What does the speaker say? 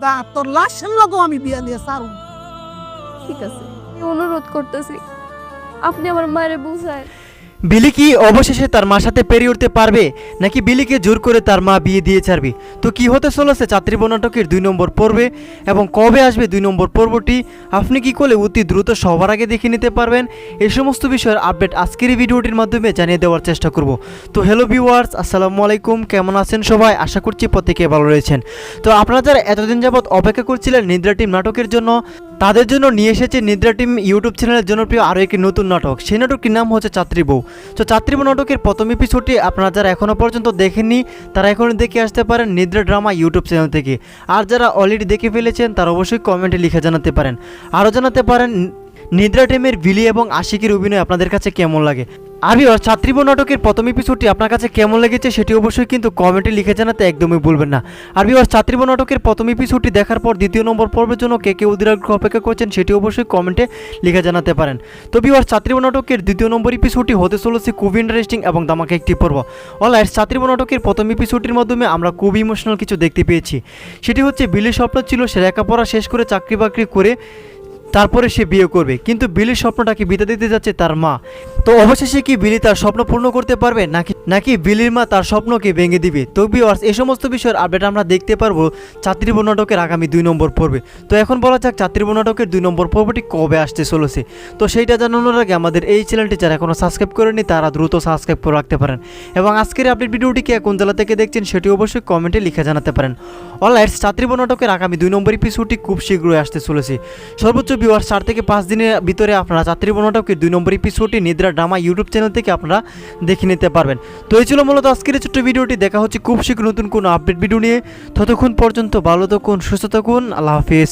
তা তোর লাশের লগেও আমি বিয়া দিয়ে সারু ঠিক আছে অনুরোধ করতেছি। আপনি আমার মায়ের বুঝায়। বিলি কি অবশেষে তার মার সাথে পেরিয়ে উঠতে পারবে? নাকি বিলিকে জোর করে তার মা বিয়ে দিয়ে ছাড়বে? তো কি হতে চলেছে চাত্রীব নাটকের দুই নম্বর পর্বে? এবং কবে আসবে দুই নম্বর পর্বটি? আপনি কি করলে অতি দ্রুত সবার আগে দেখে নিতে পারবেন? এই সমস্ত বিষয়ের আপডেট আজকের এই ভিডিওটির মাধ্যমে জানিয়ে দেওয়ার চেষ্টা করব। তো হ্যালো ভিউয়ার্স আসসালামু আলাইকুম, কেমন আছেন সবাই? আশা করছি প্রত্যেকে ভালো রয়েছেন। তো আপনারা যারা এতদিন যাবৎ অপেক্ষা করছিলেন নিদ্রা টিম নাটকের জন্য তাদের জন্য নিয়ে এসেছে নিদ্রা টিম ইউটিউব চ্যানেলের জনপ্রিয় আরও একটি নতুন নাটক। সেই নাটকটির নাম হচ্ছে চাত্রী বউ। তো চাত্রী বউ নাটকের প্রথম এপিসোডটি আপনারা যারা এখনও পর্যন্ত দেখেননি, তারা এখনই দেখে আসতে পারেন নিদ্রা ড্রামা ইউটিউব চ্যানেল থেকে। আর যারা অলরেডি দেখে ফেলেছেন, তারা অবশ্যই কমেন্টে লিখে জানাতে পারেন। আরও জানাতে পারেন, নিদ্রা টিমের বিলি এবং আশিকের অভিনয় আপনাদের কাছে কেমন লাগে? আমি ছাত্রীব নাটকের প্রথম এপিসোডটি আপনার কাছে কেমন লেগেছে সেটি অবশ্যই কিন্তু কমেন্টে লিখে জানাতে একদমই ভুলবেন না। আর বিওর ছাত্রীব নাটকের প্রথম এপিসোডটি দেখার পর দ্বিতীয় নম্বর পর্বের জন্য কে কে অধীরাগ্রহ অপেক্ষা করছেন সেটি অবশ্যই কমেন্টে লিখে জানাতে পারেন। তো বিওর ছাত্রীব নাটকের দ্বিতীয় নম্বর এপিসোডটি হতে চলেছে খুবই ইন্টারেস্টিং এবং দামাকে একটি পর্ব। অলরাইট ছাত্রীব নাটকের প্রথম এপিসোডটির মাধ্যমে আমরা খুব ইমোশনাল কিছু দেখতে পেয়েছি। সেটি হচ্ছে বিলির স্বপ্ন ছিল, সে লেখাপড়া শেষ করে চাকরি বাকরি করে তারপরে সে বিয়ে করবে। কিন্তু বিলির স্বপ্নটাকে বিতা দিতে যাচ্ছে তার মা। তো অবশেষে কি বিলি তার স্বপ্ন পূর্ণ করতে পারবে নাকি নাকি বিলির মা তার স্বপ্নকে ভেঙে দিবে? তো বিওয়ার্স এই সমস্ত বিষয়ের আপডেট আমরা দেখতে পারব চাত্রী নাটকের আগামী দুই নম্বর পর্বে। তো এখন বলা যাক চাত্রী নাটকের দুই নম্বর পর্বটি কবে আসতে চলেছে। তো সেইটা জানানোর আগে আমাদের এই চ্যানেলটি যারা এখনও সাবস্ক্রাইব করেনি তারা দ্রুত সাবস্ক্রাইব করে রাখতে পারেন। এবং আজকের আপডেট ভিডিওটি কে কোন জেলা থেকে দেখছেন, সেটি অবশ্যই কমেন্টে লিখে জানাতে পারেন। অলরাইট চাত্রী নাটকের আগামী দুই নম্বর এপিসোডটি খুব শীঘ্রই আসতে চলেছে। সর্বোচ্চ ভিউয়ার চার থেকে পাঁচ দিনের ভিতরে আপনারা চাত্রী নাটকের দুই নম্বর এপিসোডটি নিদ্রা ড্রামা ইউটিউব চ্যানেল থেকে আপনারা দেখে নিতে পারবেন। তো এই ছিল মূলত আজকের এই ছোট্ট ভিডিওটি। দেখা হচ্ছে খুব শীঘ্র নতুন কোনো আপডেট ভিডিও নিয়ে। ততক্ষণ পর্যন্ত ভালো থাকুন, সুস্থ থাকুন। আল্লাহ হাফিজ।